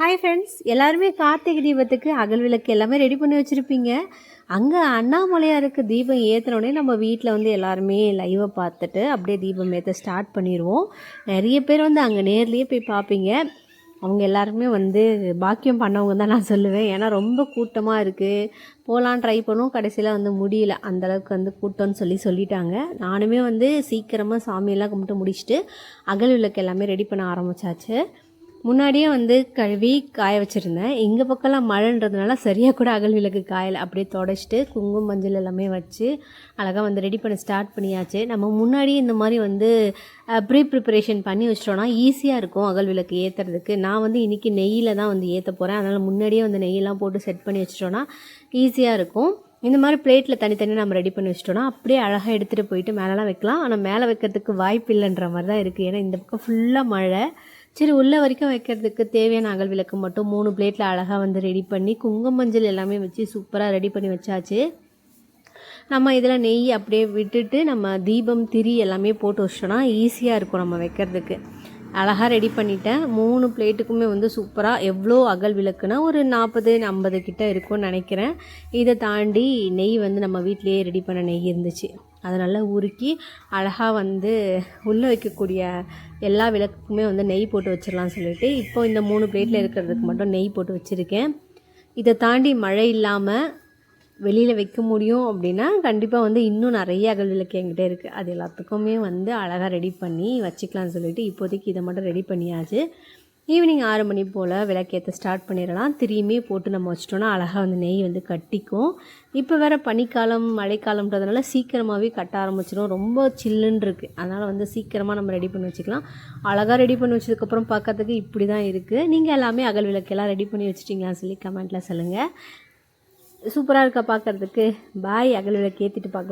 Hi friends எல்லாருமே கார்த்திகை தீபத்துக்கு அகல் விளக்கு எல்லாமே ரெடி பண்ணி வச்சுருப்பீங்க. அங்கே அண்ணாமலையாருக்கு தீபம் ஏற்றினோடனே நம்ம வீட்டில் வந்து எல்லாருமே லைவை பார்த்துட்டு அப்படியே தீபம் ஏற்ற ஸ்டார்ட் பண்ணிடுவோம் நிறைய பேர் வந்து அங்கே நேர்லேயே போய் பார்ப்பீங்க. அவங்க எல்லாருமே வந்து பாக்கியம் பண்ணவங்க தான் நான் சொல்லுவேன். ஏன்னா ரொம்ப கூட்டமாக இருக்குது போகலான் ட்ரை பண்ணுவோம். கடைசியில் வந்து முடியல. அந்தளவுக்கு வந்து கூட்டம்னு சொல்லி சொல்லிட்டாங்க. நானுமே வந்து சீக்கிரமாக சாமியெல்லாம் கும்பிட்டு முடிச்சுட்டு அகல் விளக்கு எல்லாமே ரெடி பண்ண ஆரம்பிச்சாச்சு. முன்னாடியே வந்து கழுவி காய வச்சுருந்தேன். எங்கள் பக்கம்லாம் மழைன்றதுனால சரியாக கூட அகல் விளக்கு காயலை. அப்படியே தொடச்சிட்டு குங்குமம் மஞ்சள் எல்லாமே வச்சு அழகாக வந்து ரெடி பண்ண ஸ்டார்ட் பண்ணியாச்சு. நம்ம முன்னாடியே இந்த மாதிரி வந்து ப்ரீ ப்ரிப்பரேஷன் பண்ணி வச்சிட்டோன்னா ஈஸியாக இருக்கும் அகல் விளக்கு ஏற்றுறதுக்கு நான் வந்து இன்றைக்கி நெய்யில் தான் வந்து ஏற்ற போகிறேன் அதனால் முன்னாடியே வந்து நெய்யெல்லாம் போட்டு செட் பண்ணி வச்சிட்டோன்னா ஈஸியாக இருக்கும். இந்த மாதிரி பிளேட்டில் தனித்தனியாக நம்ம ரெடி பண்ணி வச்சிட்டோன்னா அப்படியே அழகாக எடுத்துகிட்டு போயிட்டு மேலெலாம் வைக்கலாம். ஆனால் மேலே வைக்கிறதுக்கு வாய்ப்பு இல்லைன்ற மாதிரி தான் இருக்குது ஏன்னா இந்த பக்கம் ஃபுல்லாக மழை. சரி உள்ளே வரைக்கும் வைக்கிறதுக்கு தேவையான அகல் விளக்கு மட்டும் மூணு பிளேட்டில் அழகாக வந்து ரெடி பண்ணி குங்கும மஞ்சள் எல்லாமே வச்சு சூப்பராக ரெடி பண்ணி வச்சாச்சு. நம்ம இதில் நெய் அப்படியே விட்டுட்டு நம்ம தீபம் திரி எல்லாமே போட்டு வச்சிட்டோன்னா ஈஸியாக இருக்கும் நம்ம வைக்கிறதுக்கு. அழகாக ரெடி பண்ணிட்டேன். மூணு பிளேட்டுக்குமே வந்து சூப்பராக எவ்வளோ அகல் விளக்குனா ஒரு நாற்பது ஐம்பது கிட்ட இருக்கும்னு நினைக்கிறேன். இதை தாண்டி நெய் வந்து நம்ம வீட்டிலேயே ரெடி பண்ண நெய் இருந்துச்சு. அதை நல்லா உருக்கி அழகாக வந்து உள்ளே வைக்கக்கூடிய எல்லா விளக்குக்குமே வந்து நெய் போட்டு வச்சிடலாம்னு சொல்லிட்டு இப்போ இந்த மூணு பிளேட்டில் இருக்கிறதுக்கு மட்டும் நெய் போட்டு வச்சுருக்கேன். இதை தாண்டி மழை இல்லாமல் வெளியில் வைக்க முடியும் அப்படின்னா கண்டிப்பாக வந்து இன்னும் நிறைய அகல் விளக்கு என்கிட்ட இருக்குது அது எல்லாத்துக்குமே வந்து அழகாக ரெடி பண்ணி வச்சுக்கலாம்னு சொல்லிட்டு இப்போதைக்கு இதை மட்டும் ரெடி பண்ணியாச்சு. ஈவினிங் ஆறு மணி போல் விளக்கேற்ற ஸ்டார்ட் பண்ணிடலாம். திரும்பியுமே போட்டு நம்ம வச்சிட்டோன்னா அழகாக வந்து நெய் வந்து கட்டிக்கும். இப்போ வேறு பனிக்காலம் மழைக்காலம்ன்றதுனால சீக்கிரமாகவே கட்ட ஆரம்பிச்சிடும் ரொம்ப சில்லுன்னு இருக்குது அதனால் வந்து சீக்கிரமாக நம்ம ரெடி பண்ணி வச்சுக்கலாம். அழகாக ரெடி பண்ணி வச்சதுக்கப்புறம் பார்க்கறதுக்கு இப்படி தான் இருக்குது நீங்கள் எல்லாமே அகல் விளக்கெல்லாம் ரெடி பண்ணி வச்சிட்டிங்களான்னு சொல்லி கமெண்ட்டில் சொல்லுங்கள் சூப்பராக இருக்கா பார்க்குறதுக்கு. பாய் அகல் விளக்கு ஏற்றிட்டு பார்க்கலாம்.